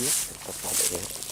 พี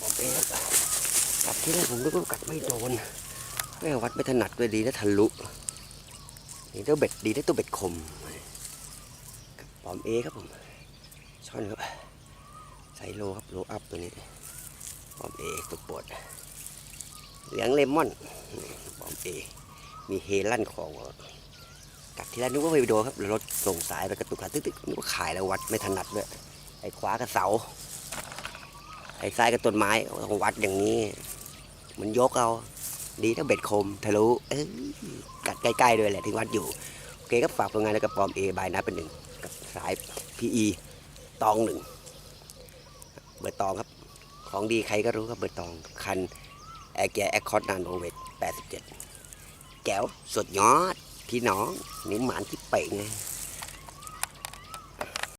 ผมเองกัดที่แรกผมนึกว่ากัดไม่โดนแม่วัดไม่ถนัดด้วยดีนะทะลุนี่ตัวเบ็ดดีนะตัวเบ็ดคมกับปอมเอครับผมช่อนครับไซโลครับโลอัพตัวนี้ปอมเอตัวปวดเหลืองเลมอนปอมเอมีเฮลั่นของกัดที่แรกนึกว่าไปโดนครับรถส่งสายไปกระตุกกระตึกๆนึกว่าขายแล้ววัดไม่ถนัดด้วยไอ้ขวากับเสา ไอ้ซ้ายกับต้นไม้ต้องวัดอย่างนี้ มันยกเอา ดีถ้าเบ็ดคมทะลุเอ้ยกัดใกล้ๆด้วยแหละที่วัดอยู่โอเคก็ฝากผลงานแล้วกับปอมเอบายนะเป็นหนึ่งกับสาย PE ตองหนึ่งเบอร์ตองครับ ของดีใครก็รู้ครับเบอร์ตองคันแอร์แกแอคคอร์ดนานโอเวท87 แก้วสุดยอด พี่น้องนิ้มหมานที่เป่งไง